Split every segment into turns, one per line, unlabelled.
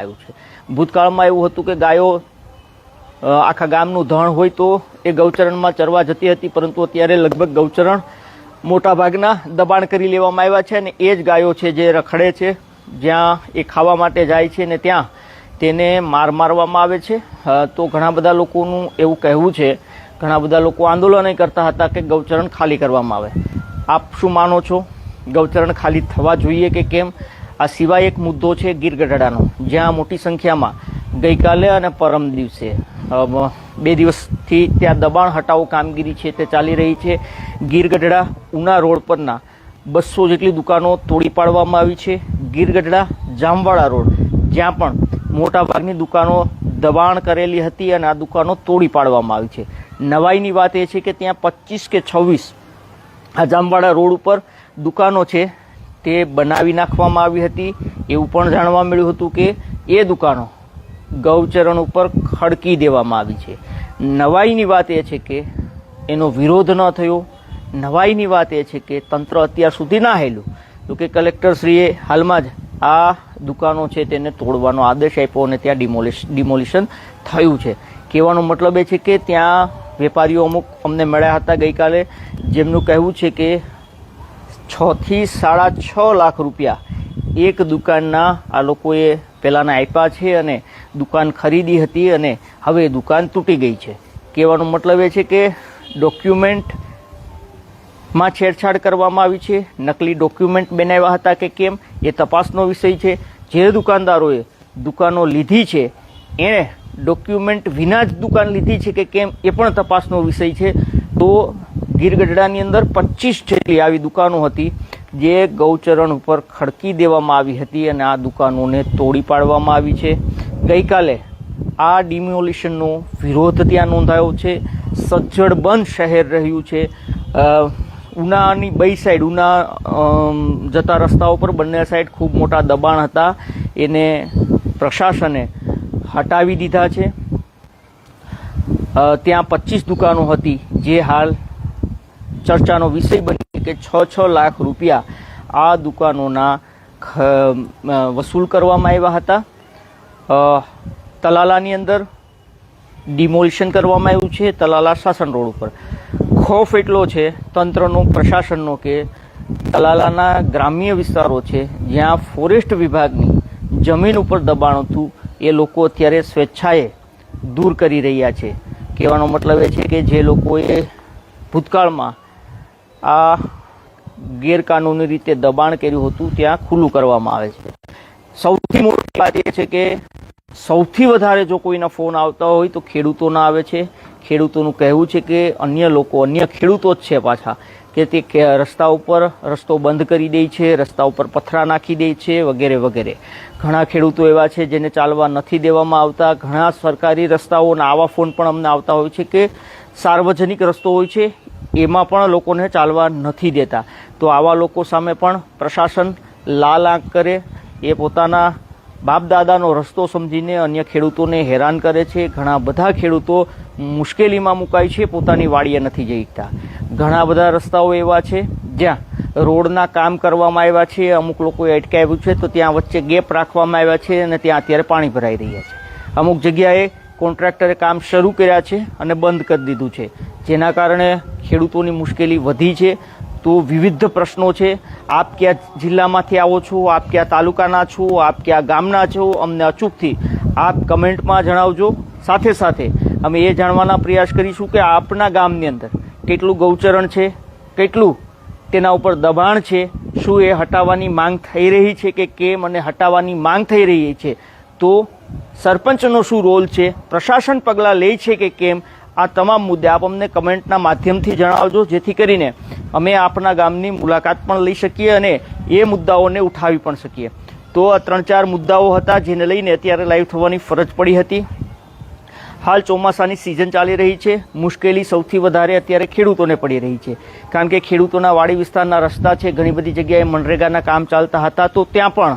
આવ્યું છે. ભૂતકાળમાં એવું હતું કે ગાયો આખા ગામનું ધણ હોય તો એ ગૌચરણમાં ચરવા જતી હતી, પરંતુ અત્યારે લગભગ ગૌચરણ મોટાભાગના દબાણ કરી લેવામાં આવ્યા છે અને એ જ ગાયો છે જે રખડે છે. જ્યાં એ ખાવા માટે જાય છે ને ત્યાં તેને માર મારવામાં આવે છે. તો ઘણા બધા લોકોનું એવું કહેવું છે, ઘણા બધા લોકો આંદોલન કરતા હતા કે ગૌચરણ ખાલી કરવામાં આવે. આપ શું માનો છો? ગૌચરણ ખાલી થવા જોઈએ કે કેમ? આ સિવાય એક મુદ્દો છે ગીર ગઢડાનો જ્યાં મોટી સંખ્યામાં ગઈકાલે અને પરમ દિવસે બે દિવસથી ત્યાં દબાણ હટાવો કામગીરી છે તે ચાલી રહી છે. ગીર ગઢડા ઉના રોડ પરના બસો જેટલી દુકાનો તોડી પાડવામાં આવી છે. ગીર ગઢડા જામવાડા રોડ, જ્યાં પણ મોટાભાગની દુકાનો દબાણ કરેલી હતી અને આ દુકાનો તોડી પાડવામાં આવી છે. નવાઈની વાત એ છે કે ત્યાં પચીસ કે છવ્વીસ આ જામવાડા રોડ ઉપર દુકાનો છે તે બનાવી નાખવામાં આવી હતી. એવું પણ જાણવા મળ્યું હતું કે એ દુકાનો ગૌચરણ ઉપર ખડકી દેવામાં આવી છે. નવાઈની વાત એ છે કે એનો વિરોધ ન થયો. નવાઈની વાત એ છે કે તંત્ર અત્યાર સુધી ના હેલું. તો કે કલેક્ટરશ્રીએ હાલમાં જ આ દુકાનો છે તેને તોડવાનો આદેશ આપ્યો અને ત્યાં ડિમોલિશ, ડિમોલિશન થયું છે. કહેવાનો મતલબ એ છે કે ત્યાં વેપારીઓ અમુક અમને મળ્યા હતા ગઈકાલે. જેમનું કહેવું છે કે છ થી સાડા છ લાખ રૂપિયા એક દુકાનના આ લોકોએ પહેલાંના આપ્યા છે અને દુકાન ખરીદી હતી અને હવે દુકાન તૂટી ગઈ છે. કહેવાનો મતલબ એ છે કે ડોક્યુમેન્ટમાં છેડછાડ કરવામાં આવી છે. નકલી ડોક્યુમેન્ટ બનાવ્યા હતા કે કેમ એ તપાસનો વિષય છે. જે દુકાનદારોએ દુકાનો લીધી છે, એણે ડોક્યુમેન્ટ વિના જ દુકાન લીધી છે કે કેમ એ પણ તપાસનો વિષય છે. તો ગીરગઢડાની અંદર પચીસ જેટલી આવી દુકાનો હતી જે ગૌચરણ ઉપર ખડકી દેવામાં આવી હતી અને આ દુકાનોને તોડી પાડવામાં આવી છે. ગઈકાલે આ ડિમોલિશનનો વિરોધ ત્યાં નોંધાયો છે. સજ્જડ બંધ શહેર રહ્યું છે. ઉનાની બઈ સાઈડ ઉના જતા રસ્તાઓ પર બંને સાઈડ ખૂબ મોટા દબાણ હતા. એને પ્રશાસને હટાવી દીધા છે. ત્યાં પચીસ દુકાનો હતી જે હાલ ચર્ચાનો વિષય બની કે છ છ લાખ રૂપિયા આ દુકાનોના વસૂલ કરવામાં આવ્યા હતા. તલાલાની અંદર ડિમોલિશન કરવામાં આવ્યું છે તલાલા શાસન રોડ ઉપર. ખોફ એટલો છે તંત્રનો, પ્રશાસનનો કે તલાલાના ગ્રામ્ય વિસ્તારો છે જ્યાં ફોરેસ્ટ વિભાગની જમીન ઉપર દબાણ હતું એ લોકો અત્યારે સ્વેચ્છાએ દૂર કરી રહ્યા છે. કહેવાનો મતલબ એ છે કે જે લોકોએ ભૂતકાળમાં આ ગેરકાનૂની રીતે દબાણ કર્યું હતું, ત્યાં ખુલ્લું કરવામાં આવે છે. સૌથી મોટી વાત એ છે કે સૌથી વધારે જો કોઈના ફોન આવતા હોય તો ખેડૂતોના આવે છે. ખેડૂતોનું કહેવું છે કે અન્ય લોકો, અન્ય ખેડૂતો જ છે પાછા. કે તે રસ્તા ઉપર રસ્તો બંધ કરી દે છે, રસ્તા ઉપર પથરા નાખી દે છે વગેરે વગેરે. ઘણા ખેડૂતો એવા છે જેને ચાલવા નથી દેવામાં આવતા. ઘણા સરકારી રસ્તાઓના આવા ફોન પણ અમને આવતા હોય છે કે સાર્વજનિક રસ્તો હોય છે, એમાં પણ લોકોને ચાલવા નથી દેતા. તો આવા લોકો સામે પણ પ્રશાસન લાલ આંખ કરે, એ પોતાના બાપ દાદાનો રસ્તો સમજીને અન્ય ખેડૂતોને હેરાન કરે છે. ઘણા બધા ખેડૂતો મુશ્કેલીમાં મુકાય છે, પોતાની વાડીએ નથી જઈ શકતા. ઘણા બધા રસ્તાઓ એવા છે, જ્યાં રોડના કામ કરવામાં આવ્યા છે, અમુક લોકોએ અટકાવ્યું છે, તો ત્યાં વચ્ચે ગેપ રાખવામાં આવ્યા છે અને ત્યાં અત્યારે પાણી ભરાઈ રહ્યા છે. અમુક જગ્યાએ કોન્ટ્રાક્ટરે કામ શરૂ કર્યા છે અને બંધ કરી દીધું છે. જેના કારણે ખેડૂતોની મુશ્કેલી વધી છે. તો વિવિધ પ્રશ્નો છે. આપ કયા જિલ્લામાંથી આવો છો? આપ કયા તાલુકાના છો? આપ કયા ગામના છો? અમને અચૂકથી આપ કમેન્ટમાં જણાવજો. સાથે સાથે અમે એ જાણવાના પ્રયાસ કરીશું કે આપના ગામની અંદર કેટલું ગૌચરણ છે, કેટલું તેના ઉપર દબાણ છે, શું એ હટાવવાની માંગ થઈ રહી છે કે કેમ અને હટાવવાની માંગ થઈ રહી છે? તો સરપંચનો શું રોલ છે, પ્રશાસન પગલાં લે છે કે કેમ? આ તમામ મુદ્દે આપ અમને કમેન્ટના માધ્યમથી જણાવજો, જેથી કરીને અમે આપના ગામની મુલાકાત પણ લઈ શકીએ અને એ મુદ્દાઓને ઉઠાવી પણ શકીએ. તો આ ત્રણ ચાર મુદ્દાઓ હતા, જેને લઈને અત્યારે લાઈવ થવાની ફરજ પડી હતી. હાલ ચોમાસાની સિઝન ચાલી રહી છે. મુશ્કેલી સૌથી વધારે અત્યારે ખેડૂતોને પડી રહી છે. કારણ કે ખેડૂતોના વાડી વિસ્તારના રસ્તા છે, ઘણી બધી જગ્યાએ મનરેગાના કામ ચાલતા હતા, તો ત્યાં પણ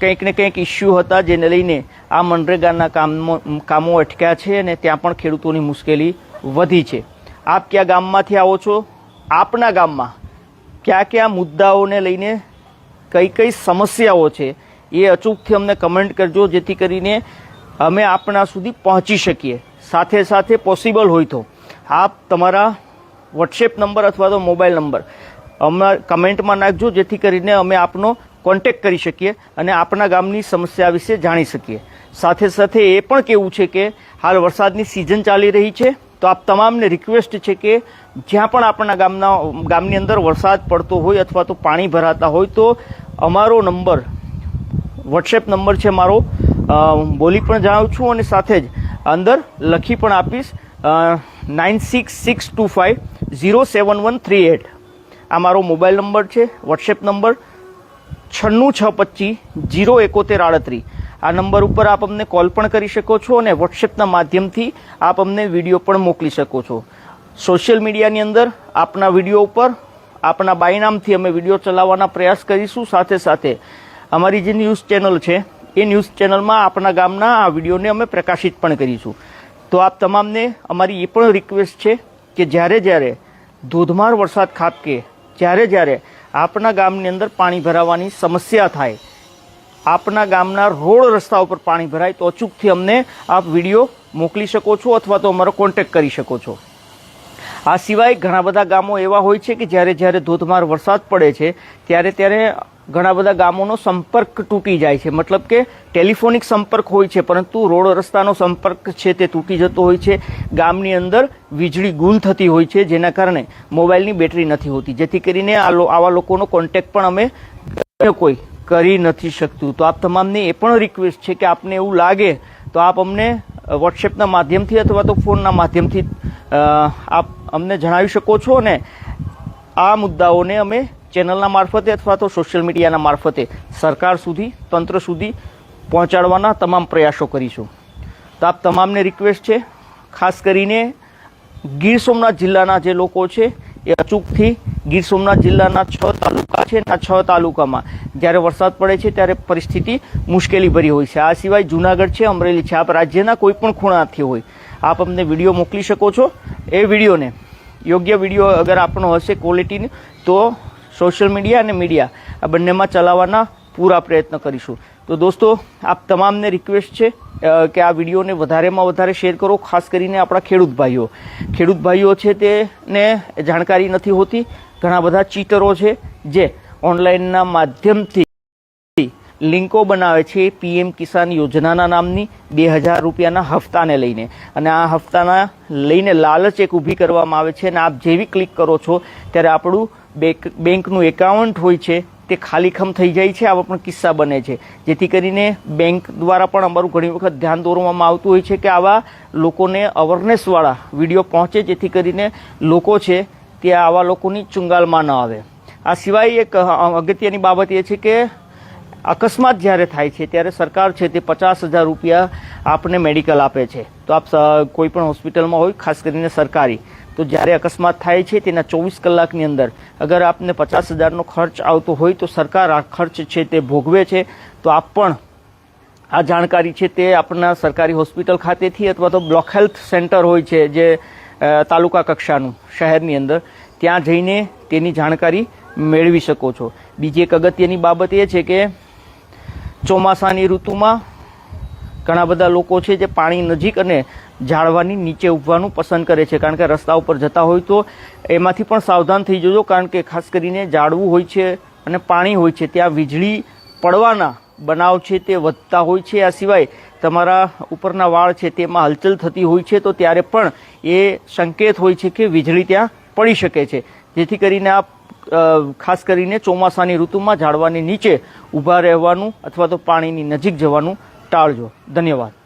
કંઈક ને કંઈક ઇસ્યુ હતા જેને લઈને આ મનરેગાના કામો કામો અટક્યા છે અને ત્યાં પણ ખેડૂતોની મુશ્કેલી વધી છે. આપ કયા ગામમાંથી આવો છો? આપના ગામમાં કયા કયા મુદ્દાઓને લઈને કઈ કઈ સમસ્યાઓ છે એ અચૂકથી અમને કમેન્ટ કરજો, જેથી કરીને અમે આપણા સુધી પહોંચી શકીએ. સાથે સાથે પોસિબલ હોય તો. આપ તમારા વોટ્સએપ નંબર અથવા તો મોબાઈલ નંબર અમારા કમેન્ટમાં નાખજો, જેથી કરીને અમે આપનો કોન્ટેક્ટ કરી શકીએ અને આપણા ગામની સમસ્યા વિશે જાણી શકીએ. સાથે સાથે એ પણ કેવું છે કે, હાલ વરસાદની સિઝન ચાલી રહી છે, તો આપ તમામને રિક્વેસ્ટ છે કે, જ્યાં પણ આપણા ગામના, ગામની અંદર વરસાદ પડતો હોય અથવા તો પાણી ભરાતા હોય તો અમારો નંબર વોટ્સએપ નંબર છે મારો બોલી પણ જણાવું છું અને સાથે જ અંદર લખી પણ આપીશ. Nine six six two five zero seven one three eight. આ મારો મોબાઈલ નંબર છે, વોટ્સએપ નંબર છન્નું છ પચીસ જીરો એકોતેર આડત્રીસ. આ નંબર ઉપર આપ અમને કોલ પણ કરી શકો છો અને વોટ્સએપના માધ્યમથી આપ અમને વીડિયો પણ મોકલી શકો છો. સોશિયલ મીડિયાની અંદર આપના વીડિયો ઉપર આપના બાયનામથી અમે વીડિયો ચલાવવાના પ્રયાસ કરીશું. સાથે સાથે અમારી જે ન્યૂઝ ચેનલ છે એ ન્યૂઝ ચેનલમાં આપણા ગામના આ વિડીયોને અમે પ્રકાશિત પણ કરીશું. તો આપ તમામને અમારી એ પણ રિક્વેસ્ટ છે કે જ્યારે જ્યારે ધોધમાર વરસાદ ખાબકે, જ્યારે જ્યારે આપણા ગામની અંદર પાણી ભરાવાની સમસ્યા થાય, આપના ગામના રોડ રસ્તા ઉપર પાણી ભરાય, તો અચૂકથી અમને આપ વીડિયો મોકલી શકો છો અથવા તો અમારો કોન્ટેક્ટ કરી શકો છો. આ સિવાય ઘણા બધા ગામો એવા હોય છે કે જ્યારે જ્યારે ધોધમાર વરસાદ પડે છે, ત્યારે ત્યારે ઘણા બધા ગામોનો સંપર્ક તૂટી જાય છે. મતલબ કે ટેલિફોનિક સંપર્ક હોય છે, પરંતુ રોડ રસ્તાનો સંપર્ક છે તે તૂટી જતો હોય છે. ગામની અંદર વીજળી ગુલ થતી હોય છે, જેના કારણે મોબાઈલની બેટરી નથી હોતી. જેથી કરીને આવા લોકોનો કોન્ટેક્ટ પણ અમે કોઈ કરી નથી શકતું. તો આપ તમામને એ પણ રિક્વેસ્ટ છે કે આપને એવું લાગે, તો આપ અમને વોટ્સએપના માધ્યમથી અથવા તો ફોનના માધ્યમથી આપ અમને જણાવી શકો છો અને આ મુદ્દાઓને અમે ચેનલના મારફતે અથવા તો સોશિયલ મીડિયાના મારફતે સરકાર સુધી, તંત્ર સુધી પહોંચાડવાના તમામ પ્રયાસો કરીશું. તો આપ તમામને રિક્વેસ્ટ છે, ખાસ કરીને ગીર સોમનાથ જિલ્લાના જે લોકો છે, એ અચૂકથી ગીર સોમનાથ જિલ્લાના છ તાલુકા છે આ છ તાલુકામાં જ્યારે વરસાદ પડે છે ત્યારે પરિસ્થિતિ મુશ્કેલી ભરી હોય છે. આ સિવાય જુનાગઢ છે, અમરેલી છે. આપ રાજ્યના કોઈ પણ ખૂણાથી હોય, આપ અમને વીડિયો મોકલી શકો છો. એ વિડીયોને, યોગ્ય વીડિયો અગર આપણો હશે ક્વોલિટીની તો સોશિયલ મીડિયા અને મીડિયા, આ બંનેમાં ચલાવવાના પૂરા પ્રયત્ન કરીશું. તો દોસ્તો, આપ તમામને રિક્વેસ્ટ છે કે આ વિડીયોને વધારેમાં વધારે શેર કરો, ખાસ કરીને આપણા ખેડૂત ભાઈઓ. ખેડૂત ભાઈઓ છે તેને જાણકારી નથી હોતી, ઘણા બધા ચીટરો છે, જે ઓનલાઈનના માધ્યમથી લિંકો બનાવે છે પીએમ કિસાન યોજનાના નામની બે હજાર રૂપિયાના હપ્તાને લઈને. અને આ હપ્તાના લઈને લાલચ એક ઊભી કરવામાં આવે છે અને આપ જેવી ક્લિક કરો છો, ત્યારે આપણું બેંક બેંકનું એકાઉન્ટ હોય છે, તે ખાલીખમ થઈ જાય છે, આવા પણ કિસ્સા બને છે. જેથી કરીને બેંક દ્વારા પણ અમારું ઘણી વખત ધ્યાન દોરવામાં આવતું હોય છે કે આવા લોકોને અવેરનેસવાળા વીડિયો પહોંચે, જેથી કરીને લોકો છે, તે આવા લોકોની ચુંગાલમાં ન આવે. આ સિવાય એક અગત્યની બાબત એ છે કે અકસ્માત જ્યારે થાય છે, ત્યારે સરકાર છે તે પચાસ હજાર રૂપિયા આપને મેડિકલ આપે છે. તો આપ કોઈ પણ હોસ્પિટલમાં હોય, ખાસ કરીને સરકારી. તો જ્યારે અકસ્માત થાય છે તેના ચોવીસ કલાકની અંદર અગર આપને પચાસ હજારનો ખર્ચ આવતો હોય તો સરકાર આ ખર્ચ છે તે ભોગવે છે. તો આપ પણ આ જાણકારી છે તે આપણા સરકારી હોસ્પિટલ ખાતેથી અથવા તો બ્લોક હેલ્થ સેન્ટર હોય છે જે તાલુકા કક્ષાનું શહેરની અંદર, ત્યાં જઈને તેની જાણકારી મેળવી શકો છો. બીજી એક અગત્યની બાબત એ છે કે ચોમાસાની ઋતુમાં ઘણા બધા લોકો છે જે પાણી નજીક અને ઝાડવાની નીચે ઉભવાનું પસંદ કરે છે. કારણ કે રસ્તા ઉપર જતા હોય તો એમાંથી પણ સાવધાન થઈ જજો, કારણ કે ખાસ કરીને ઝાડવું હોય છે અને પાણી હોય છે. ત્યાં વીજળી પડવાના બનાવ છે તે વધતા હોય છે. આ સિવાય તમારા ઉપરના વાળ છે તેમાં હલચલ થતી હોય છે તો ત્યારે પણ એ સંકેત હોય છે કે વીજળી ત્યાં પડી શકે છે. જેથી કરીને આપ ખાસ કરીને ચોમાસાની ઋતુમાં ઝાડવાની નીચે ઊભા રહેવાનું અથવા તો પાણીની નજીક જવાનું ટાળજો. ધન્યવાદ.